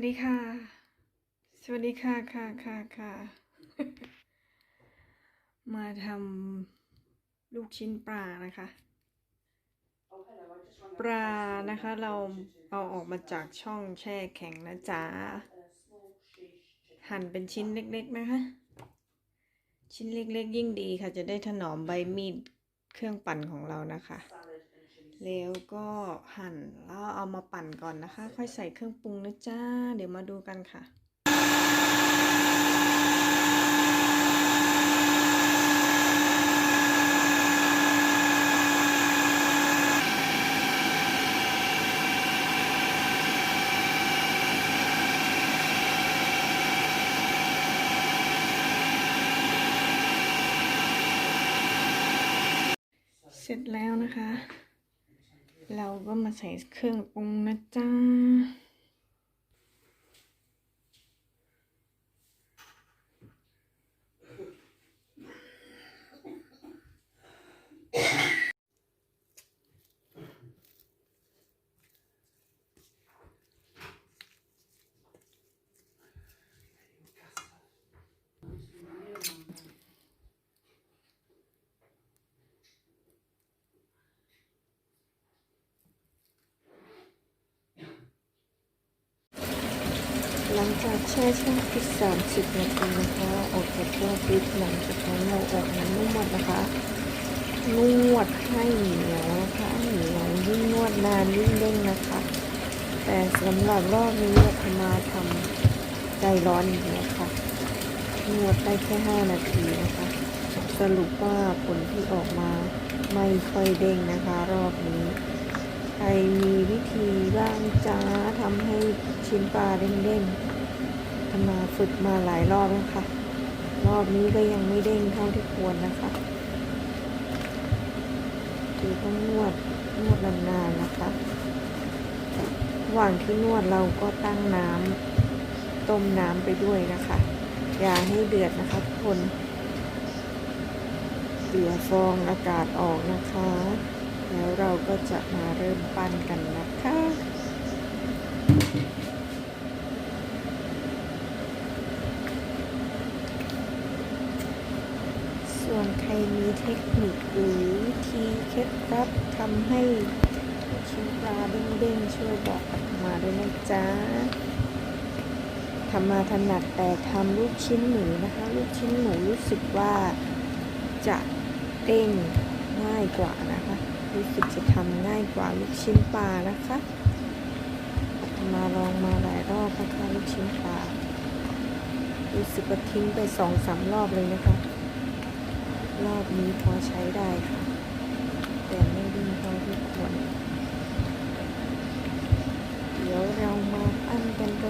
วัสดีค่ะ สวัสดีค่ะค่ะค่ะค่ะมาทำลูกชิ้นปลานะคะ ปลานะคะเราเอาออกมาจากช่องแช่แข็งนะจ๊ะหั่นเป็นชิ้นเล็กๆนะคะ ชิ้นเล็กๆ ยิ่งดีค่ะ จะได้ถนอมใบมีดเครื่องปั่นของเรานะคะ แล้วก็หั่นแล้วเอามาปั่นก่อนนะคะ ค่อยใส่เครื่องปรุงนะจ้า เดี๋ยวมาดูกันค่ะเสร็จแล้วนะคะ เราก็มาใส่เครื่องปรุงนะจ๊ะ ลังจากแช่ช่องฟิตสามสิบนาทีนะคะออกจากช่องฟิตหลังจากนั้นเราออกมานวดนะคะ นวดให้เหนียวนะคะเหนียวยิ่งนวดนานยิ่งเด้งนะคะ แต่สำหรับรอบนี้ธรรมาทำใจร้อนอย่างเดียค่ะ นวดได้แค่ 5 นาทีนะคะ สรุปว่าผลที่ออกมาไม่ค่อยเด้งนะคะ รอบนี้ใครมีวิธีบ้างจ้าทำให้ชิ้นปลาเด้งๆ ทำมาฝึกมาหลายรอบแล้วค่ะ รอบนี้ก็ยังไม่เด้งเท่าที่ควรนะคะคือต้องนวดนวดนานๆนะคะระหว่างที่นวดเราก็ตั้งน้ำต้มน้ำไปด้วยนะคะ อย่าให้เดือดนะคะทุกคนเดือฟองอากาศออกนะคะ แล้วเราก็จะมาเริ่มปั้นกันนะคะ ส่วนใครมีเทคนิคหรือวิธีเคล็ดลับทำให้ชิ้นปลาเด้งๆช่วยบอกมาด้วยนะจ๊ะทำมาถนัดแต่ทำลูกชิ้นหมูนะคะ ลูกชิ้นหมูรู้สึกว่าจะเด้งง่ายกว่านะคะ รู้สึกจะทำง่ายกว่าลูกชิ้นปลานะคะมาลองมาหลายรอบนะคะลูกชิ้นปลารู้สึกว่าทิ้งไปสองสามรอบเลยนะคะ รอบนี้พอใช้ได้ค่ะ แต่ไม่ดีเท่าที่ควร เดี๋ยวเรามาปั้นกันเลยจ้า